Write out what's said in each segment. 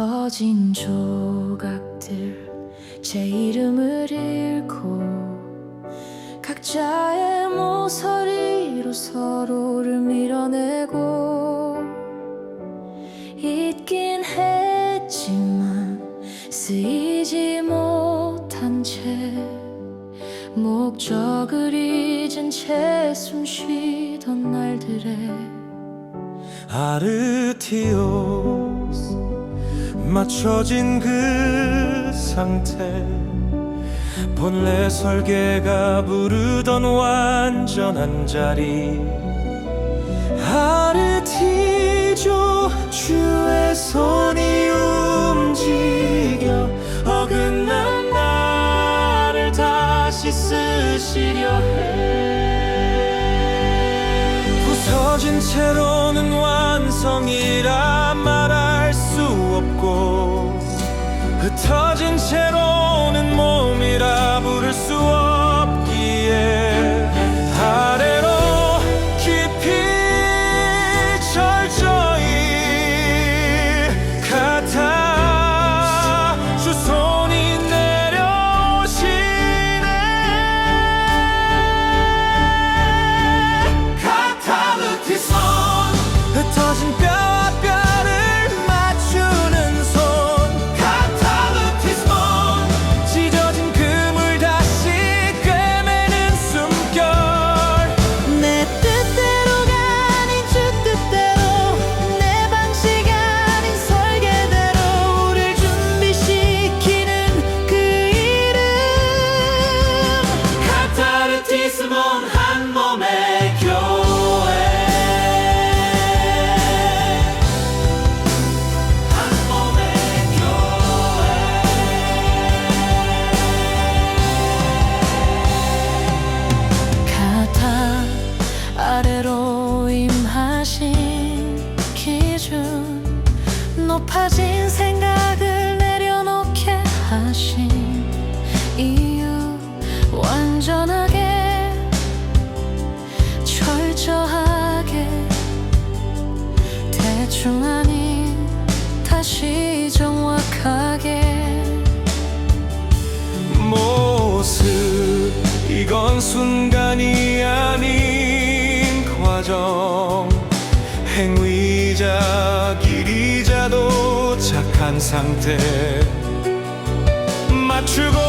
흩어진 조각들 제 이름을 읽고 각자의 모서리로 서로를 밀어내고 잊긴 했지만 쓰이지 못한 채 목적을 잊은 채 숨 쉬던 날들에 아르티오스 맞춰진 그 상태. 본래 설계가 부르던 완전한 자리. 아르티조 주의 손이 움직여 어긋난 나를 다시 쓰시려 해. 부서진 채로는 완성이라 흩어진 채로는 몸이라 부를 수 없기 높아진 생각을 내려놓게 하신 이유 완전하게 철저하게 대충 아닌 다시 정확하게. 모습 이건 순간이 아닌 과정. 행위자 길이자 도착한 상태. 맞추고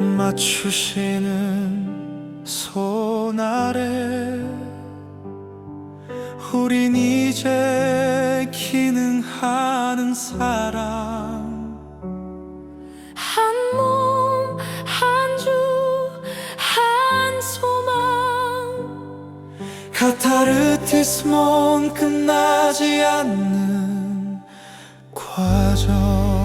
펼쳐지는 손 아래 우린 이제 기능하는 사람. 한 몸, 한 주, 한 소망. 카타르티스몬 끝나지 않는 과정